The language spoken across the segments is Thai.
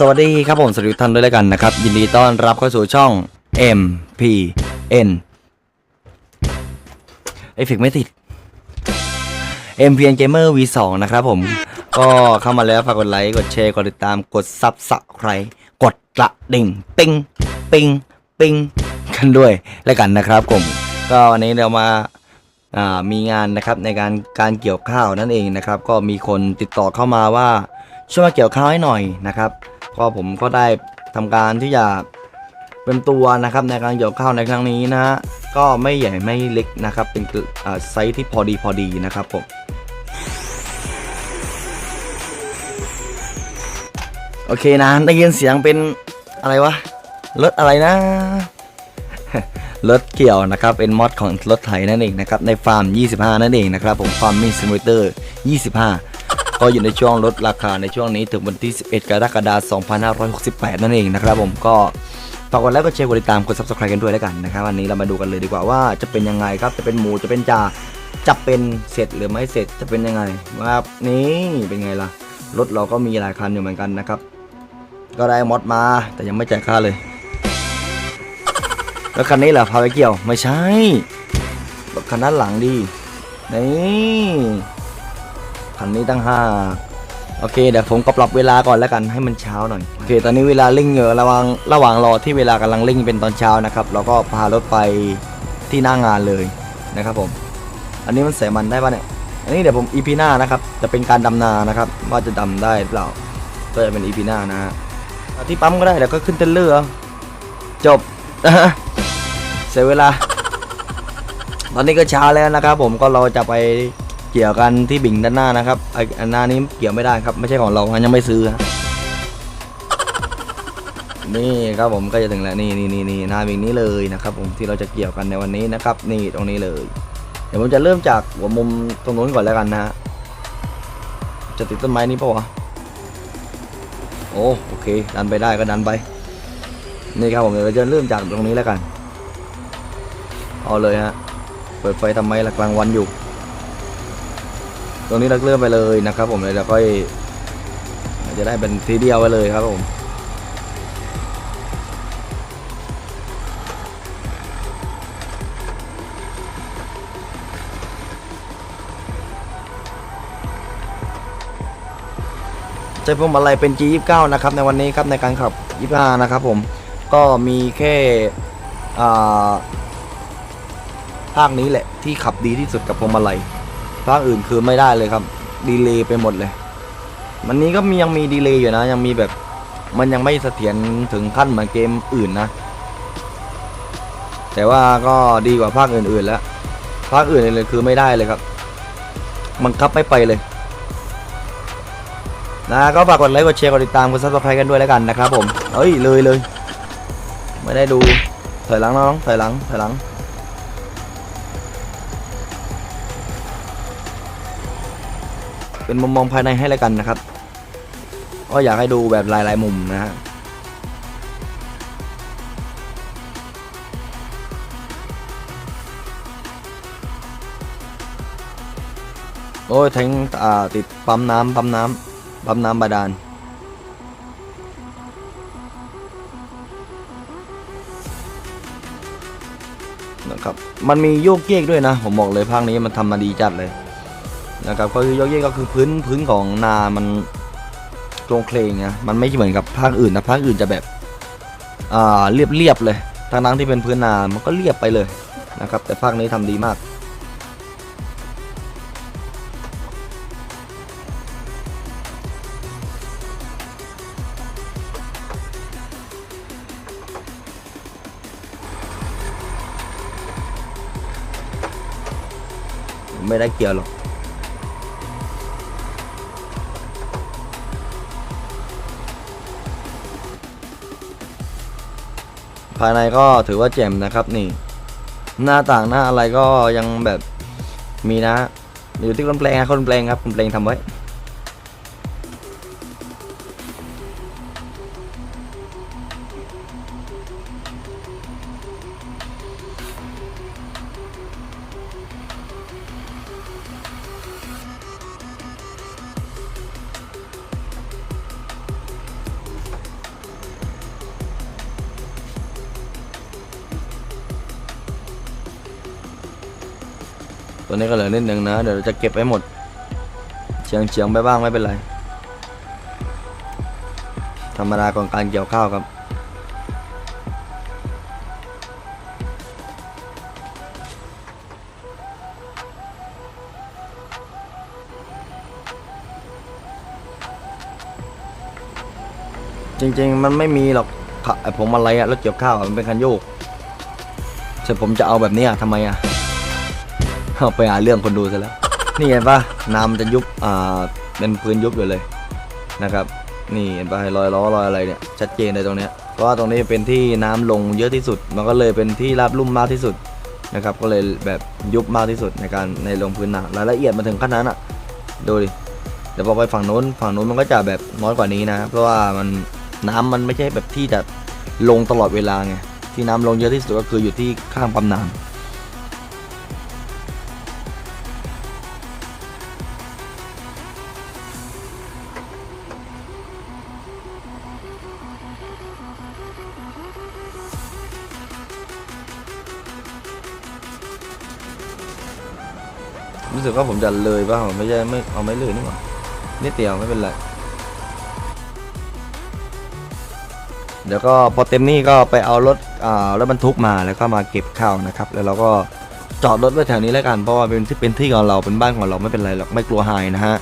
สวัสดีครับผมสวัสดีทุกท่านด้วยแล้วกันนะครับ ยินดีต้อนรับเข้าสู่ช่อง MPN เอฟเฟกไม่ติด MPN Gamer V2 นะครับผม ก็เข้ามาแล้วฝากกดไลค์ กดแชร์ กดติดตาม กดซับสไครกดกระดิ่ง ปิ้ง ปิ้ง ปิ้ง กันด้วยแล้วกันนะครับผม ก็วันนี้เรามามีงานนะครับในการการเกี่ยวข้าวนั่นเองนะครับ ก็มีคนติดต่อเข้ามาว่าช่วยมาเกี่ยวข้าวให้หน่อยนะครับ ก็ผมก็ได้ทำการที่จะเป็นตัวนะครับในการเกี่ยวข้าวในครั้งนี้นะฮะก็ไม่ใหญ่ไม่เล็กนะครับ เป็นไซส์ที่พอดีพอดีนะครับผมโอเคนะได้ยินเสียงเป็นอะไรวะรถอะไรนะรถเกี่ยวนะครับเป็นมอดของรถไถนั่นเองนะครับในฟาร์ม 25 นั่นเองนะครับผมฟาร์มมิ่งซิมูเลเตอร์ 25 ก็อยู่ในช่วงลดราคาในช่วงนี้ถึงวันที่ 11 กรกฎาคม 2568 นั่นเองนะครับผมก็ฝากกดไลค์กดแชร์กดติดตามกด subscribe กันด้วยแล้วกันนะครับวันนี้เรามาดูกันเลยดีกว่าว่าจะเป็นยังไงครับจะเป็นหมูจะเป็นจ่าจะเป็นเสร็จหรือไม่เสร็จจะเป็นยังไงว่านี่เป็นไงล่ะรถเราก็มีหลายคันอยู่เหมือนกันนะครับ ก็ได้มอดมาแต่ยังไม่จ่ายค่าเลย แล้วคันนี้เหรอพาไปเกี่ยวไม่ใช่รถคันด้านหลังดีนี่ คันนี้ตั้งห้าโอเคเดี๋ยวผมก็ปรับเวลาก่อนแล้วกันให้มันเช้าหน่อยโอเค ตอนนี้เวลาเร่งเงอระว่างระหว่างรอที่เวลากำลังเร่งเป็นตอนเช้านะครับเราก็พารถไปที่หน้างานเลยนะครับผม อันนี้มันเสียมันได้ปะเนี่ยอันนี้เดี๋ยวผมอีพีหน้านะครับจะเป็นการดำนานะครับว่าจะดำได้หรือเปล่าก็จะเป็นอีพีหน้านะฮะที่ปั๊มก็ได้เดี๋ยวก็ขึ้นเต้นเรือจบเสียเวลา ตอนนี้ก็เช้าแล้วนะครับผมก็เราจะไป เกี่ยวกันที่บิ่งด้านหน้านะครับไอ้อันหน้านี้เกี่ยวไม่ได้ครับ ไม่ใช่ของเรายังไม่ซื้อฮะนี่ครับผมก็จะถึงแล้วนี่นี่นี่นี่หน้าบิ่งนี้เลยนะครับ ผมที่เราจะเกี่ยวกันในวันนี้นะครับ นี่ตรงนี้เลย เดี๋ยวผมจะเริ่มจากหัวมุมตรงนู้นก่อนแล้วกันนะฮะจะติดต้นไม้นี้ปะวะโอ้โอเค ดันไปได้ก็ดันไป นี่ครับผมเดี๋ยวเราจะเริ่มจากตรงนี้แล้วกัน เอาเลยฮะเปิดไฟทำไมล่ะกลางวันอยู่ ตรงนี้เราเริ่มไปเลยนะครับผมเลยเราค่อยจะได้เป็นทีเดียวไปเลยครับผมใช้พวงมาลัยเป็น G29 นะครับในวันนี้ครับในการขับ 25 นะครับผมก็มีแค่ภาคนี้แหละที่ขับดีที่สุดกับพวงมาลัย ภาคอื่นคือไม่ได้เลยครับ ดีเลย์ไปหมดเลยมันนี้ก็มียังมีดีเลย์อยู่นะ ยังมีแบบมันยังไม่เสถียรถึงขั้นเหมือนเกมอื่นนะ แต่ว่าก็ดีกว่าภาคอื่นๆแล้ว ภาคอื่นเลยคือไม่ได้เลยครับ มันคับไม่ไปเลยนะก็ฝากกดไลค์กดแชร์กดติดตามกดซับสไครต์กันด้วยแล้วกันนะครับผมเอ้ยเลยเลยไม่ได้ดูถอยหลังน้องถอยหลังถอยหลัง เป็นมุมมองภายในให้แล้วกันนะครับ ก็อยากให้ดูแบบหลายๆมุมนะฮะโอ้ยแทงอ่าติดปั๊มน้ำปั๊มน้ำปั๊มน้ำบาดาลนะครับ มันมีโยกเยกด้วยนะ ผมบอกเลยภาคนี้มันทำมาดีจัดเลย นะครับก็คือโยกเยกก็คือพื้นพื้นของนามันโครงเคลงนะมันไม่เหมือนกับภาคอื่นนะภาคอื่นจะแบบอ่าเรียบเรียบๆเลยทั้งนั้นที่เป็นพื้นนามันก็เรียบไปเลยนะครับ แต่ภาคนี้ทำดีมากไม่ได้เกี่ยวหรอก ภายในก็ถือว่าแจ่มนะครับนี่ หน้าต่างหน้าอะไรก็ยังแบบมีนะ อยู่ที่คนแปลงนะคนแปลงครับคนแปลงทำไว้ นี้ก็เหลือนิดนึงนะ เดี๋ยวเราจะเก็บไว้หมดเฉียงเฉียงไปบ้างไม่เป็นไร ธรรมดาของการเกี่ยวข้าวครับ จริงๆ มันไม่มีหรอกผมอะไรอะรถเกี่ยวข้าวมันเป็นคันโยกแต่ผมจะเอาแบบนี้ยทำไมอะ เอาไปหาเรื่องคนดูซะแล้ว นี่เห็นปะน้ำมันจะยุบ อ่า เป็นพื้นยุบอยู่เลยนะครับ นี่เห็นปะรอยล้อรอยอะไรเนี่ย ชัดเจนเลยตรงเนี้ย เพราะว่าตรงนี้เป็นที่น้ำลงเยอะที่สุด มันก็เลยเป็นที่ราบลุ่มมากที่สุดนะครับ ก็เลยแบบยุบมากที่สุดในการในลงพื้นน้ำรายละเอียดมาถึงขนาดนั้นอะดูดิ เดี๋ยวพอไปฝั่งโน้น ฝั่งโน้นมันก็จะแบบน้อยกว่านี้นะ เพราะว่ามันน้ำมันไม่ใช่แบบที่จะลงตลอดเวลาไง ที่น้ำลงเยอะที่สุดก็คืออยู่ที่ข้างปั๊มน้ำ รู้สึกว่าผมจะเลยป่ะไม่ใช่ไม่เอาไม่เลยนี่หว่านิดเดียวไม่เป็นไรเดี๋ยวก็พอเต็มนี่ก็ไปเอารถอ่ารถบรรทุกมาแล้วก็มาเก็บข้าวนะครับ แล้วเราก็จอดรถไว้แถวนี้แล้วกันเพราะว่าเป็นที่เป็นที่ของเราเป็นบ้านของเราไม่เป็นไรหรอกไม่กลัวหายนะฮะ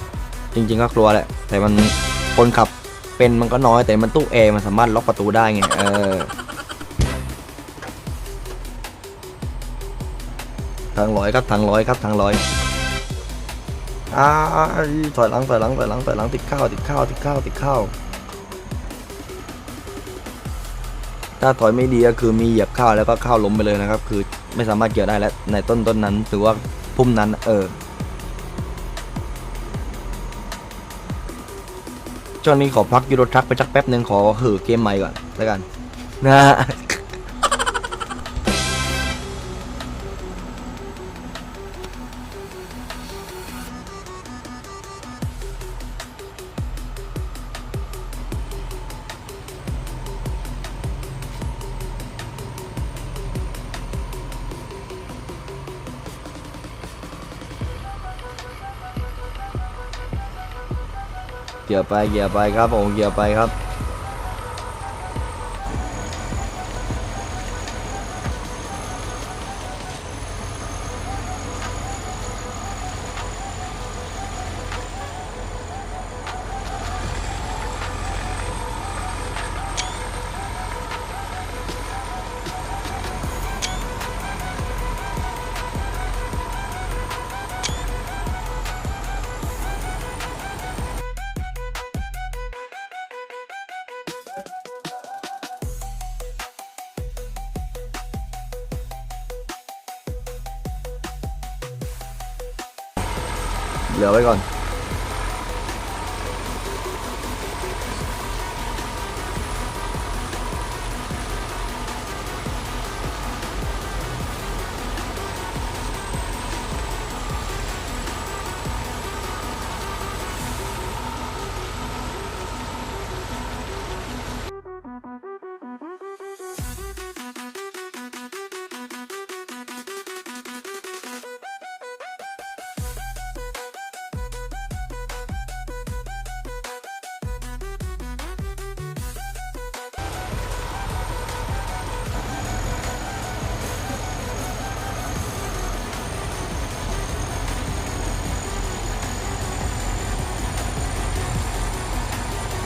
จริง ๆ ก็กลัวแหละ แต่มันคนขับเป็นมันก็น้อยแต่มันตู้แอร์มันสามารถล็อกประตูได้ไงเออทางร้อยครับทางร้อยครับทางร้อย อ่าถอยหลังถอยหลังถอยหลังถอยหลังติดข้าวติดข้าวติดข้าวติดข้าวถ้าถอยไม่ดีก็คือมีเหยียบข้าวแล้วก็ข้าวล้มไปเลยนะครับ คือไม่สามารถเกี่ยวได้แล้วในต้นต้นนั้นหรือว่าพุ่มนั้นเออช่วงนี้ขอพักยูโรทรัคไปสักแป๊บหนึ่งขอเหือเกมใหม่ก่อนแล้วกันนะ เกี่ยวไปเกี่ยวไปครับผมเกี่ยวไปครับ เหลือไว้ก่อน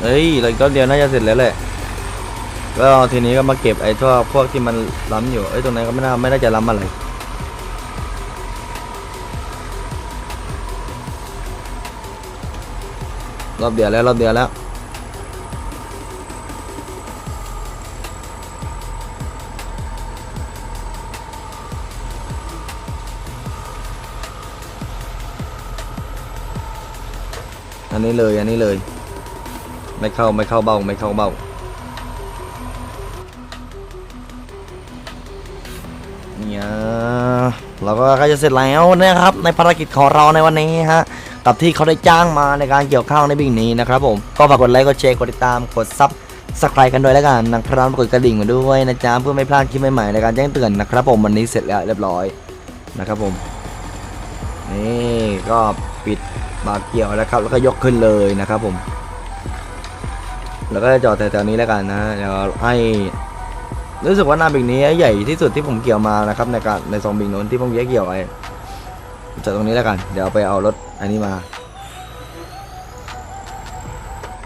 เอ้ยเราก็เดียวน่าจะเสร็จแล้วแหละก็ทีนี้ก็มาเก็บไอ้ทั่วพวกที่มันล้ำอยู่เอ้ยตรงนั้นก็ไม่น่าไม่น่าจะล้ำอะไรรอบเดียวแล้วรอบเดียวแล้วอันนี้เลยอันนี้เลย ไม่เข้าไม่เข้าเบ้าไม่เข้าเบ้าเนี่ยเราก็ใกล้จะเสร็จแล้วนะครับ ในภารกิจของเราในวันนี้ฮะกับที่เขาได้จ้างมาในการเกี่ยวข้าวในบิ่งนี้นะครับผมก็ฝากกดไลค์กดแชร์กดติดตามกดซับสไครต์กันด้วยแล้วกันนะครับกดกระดิ่งมาด้วยนะจ๊ะเพื่อไม่พลาดคลิปใหม่ๆในการแจ้งเตือนนะครับ ผมวันนี้เสร็จแล้วเรียบร้อยนะครับผมนี่ก็ปิดบากเกี่ยวแล้วครับ แล้วก็ยกขึ้นเลยนะครับผม แล้วก็จะจอดแถวๆนี้แล้วกันนะเดี๋ยวให้รู้สึกว่านาบิงนี้ใหญ่ที่สุดที่ผมเกี่ยวมานะครับในการในสองบิงโน้นที่ผมแยกเกี่ยวไว้จอดตรงนี้แล้วกัน เดี๋ยวไปเอารถอันนี้มา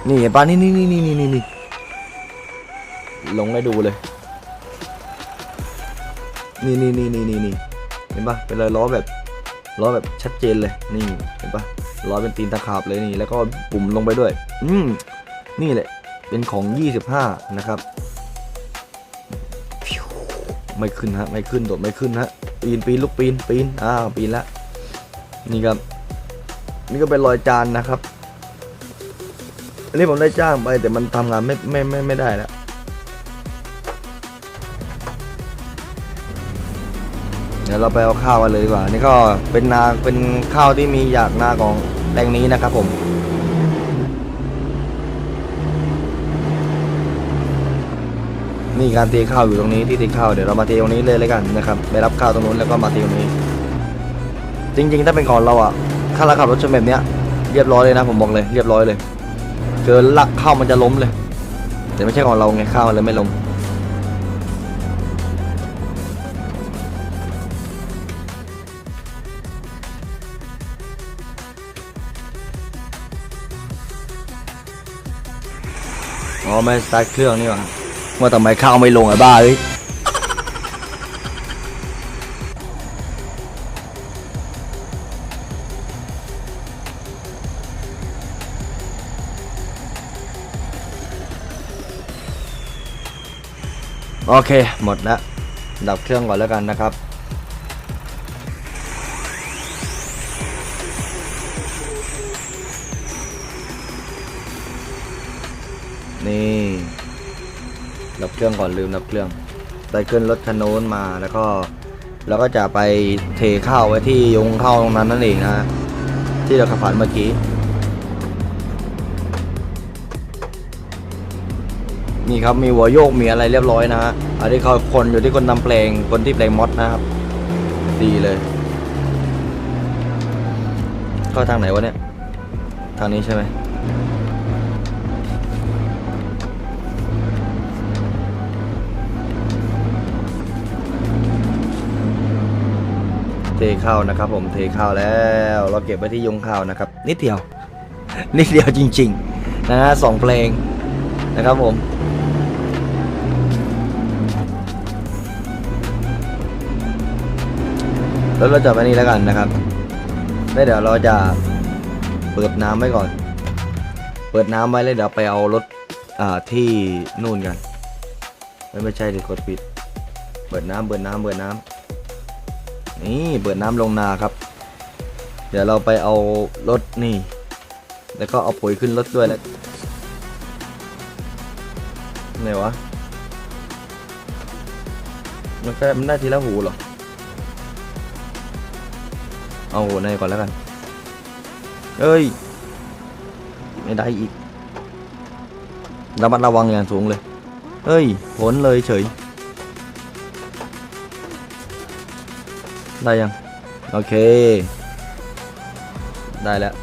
นี่เห็นปะนี่นี่นี่นี่นี่นี่ลงให้ดูเลย นี่นี่นี่นี่นี่นี่เห็นปะเป็นรอยล้อแบบล้อแบบชัดเจนเลยนี่เห็นปะล้อเป็นตีนตะขาบเลยนี่ แล้วก็ปุ่มลงไปด้วย อืมนี่แหละ เป็นของ 25 นะครับไม่ขึ้นฮะไม่ขึ้นโดดไม่ขึ้นฮะปีนปีนลูกปีนปีนอ้าวปีนละนี่ครับ นี่ก็เป็นรอยจานนะครับอันนี้ผมได้จ้างไปแต่มันทำงานไม่ไม่ไม่ไม่ได้แล้วเดี๋ยวเราไปเอาข้าวกันเลยดีกว่า นี่ก็เป็นนาเป็นข้าวที่มีอยากนาของแปลงนี้นะครับผม นี่การเทข้าวอยู่ตรงนี้ที่เทข้าวเดี๋ยวเรามาเทตรงนี้เลยเลยกันนะครับไปรับข้าวตรงนู้นแล้วก็มาเทตรงนี้ จริง ๆ ถ้าเป็นของเราอะถ้าเราขับรถชนแบบเนี้ยเรียบร้อยเลยนะผมบอกเลยเรียบร้อยเลยเกินลักข้าวมันจะล้มเลย แต่ไม่ใช่ของเราไงข้าวมันเลยไม่ล้มอ๋อไม่สตาร์ทเครื่องนี่หว่า ว่าทำไมข้าวไม่ลงไอ้บ้าเอ้ยโอเค หมดแล้ว ดับเครื่องก่อนแล้วกันนะครับ นี่ ดับเครื่องก่อนลืมดับเครื่องไปขึ้นรถคันโน้นมาแล้วก็เราก็จะไปเทข้าวไว้ที่ยงข้าวตรงนั้นนั่นเองนะที่เราขับผ่านเมื่อกี้ นี่ครับมีหัวโยกมีอะไรเรียบร้อยนะฮะอันนี้เขาคนอยู่ที่คนทำเพลงคนที่เพลงมอดนะครับ ดีเลยเข้าทางไหนวะเนี่ย ทางนี้ใช่ไหม เทข้าวนะครับ ผมเทข้าวแล้ว เราเก็บไว้ที่ยงข้าวนะครับ นิดเดียว นิดเดียวจริง ๆ นะฮะสองเพลงนะครับผมแล้วเราจะไปนี่แล้วกันนะครับแล้วเดี๋ยวเราจะเปิดน้ำไว้ก่อน เปิดน้ำไว้แล้วเดี๋ยวไปเอารถอ่าที่นู่นกันไม่ไม่ใช่ดิกดปิด เปิดน้ำเปิดน้ำเปิดน้ำ นี่เปิดน้ำลงนาครับ เดี๋ยวเราไปเอารถนี่ แล้วก็เอาปุ๋ยขึ้นรถด้วยแล้วไหนวะมันก็มันได้ทีละหูหรอ เอาหูในก่อนแล้วกัน เอ้ย ไม่ได้อีกระมัดระวังอย่างสูงเลยเฮ้ยผลเลยเฉย ได้ยัง โอเค ได้แล้ว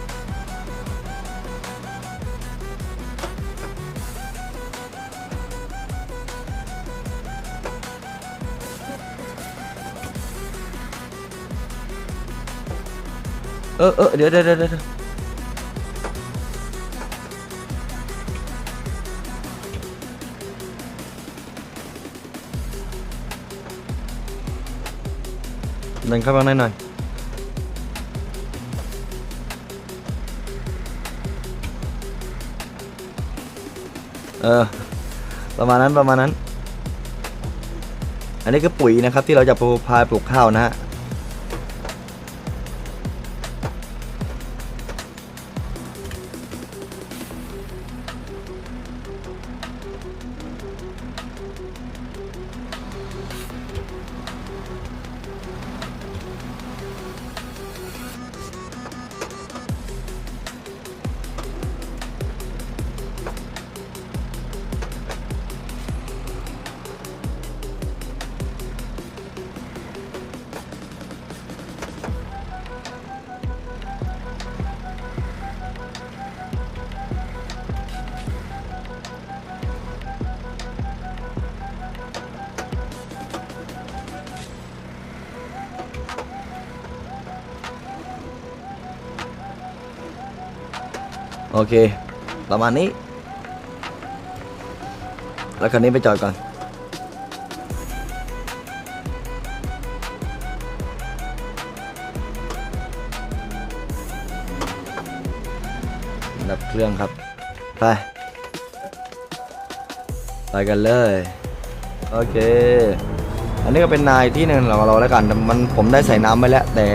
เออเออเดี๋ยวเดี๋ยวเดี๋ยว เดินเข้าไปข้างในหน่อยเออประมาณนั้นประมาณนั้น อันนี้คือปุ๋ยนะครับที่เราจะพาปลูกข้าวนะฮะ โอเค ประมาณนี้ แล้วคันนี้ไปจอดก่อน ดับเครื่องครับ ไป ไปกันเลย โอเค อันนี้ก็เป็นนายที่หนึ่งของเราแล้วกัน มันผมได้ใส่น้ำไปแล้ว แต่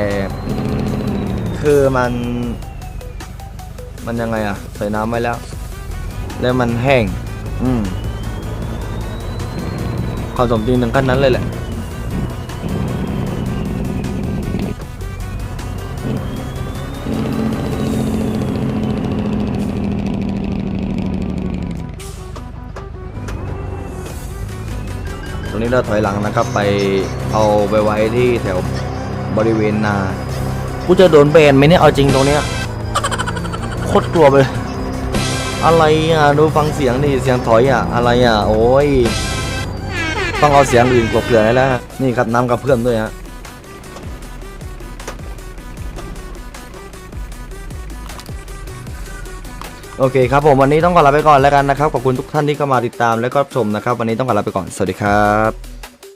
คือมัน มันยังไงอะใส่น้ำไว้แล้ว แล้วมันแห้ง อืมความสมจริงถึงขั้นนั้นเลยแหละ ตรงนี้เราถอยหลังนะครับ ไปเอาไปไว้ที่แถวบริเวณนา กูจะโดนแบนไหมเนี่ย เอาจริงตรงเนี้ย โคตรกลัวเลย อะไรอะ ดูฟังเสียงดิเสียงถอยอะ อะไรอะ โอ้ย ต้องเอาเสียงอื่นกลบเกลื่อนแล้ว นี่ครับน้ำกับเพื่อมด้วยฮะโอเคครับผมวันนี้ต้องขอลาไปก่อนแล้วกันนะครับ ขอบคุณทุกท่านที่เข้ามาติดตามและก็ชมนะครับ วันนี้ต้องขอลาไปก่อน สวัสดีครับ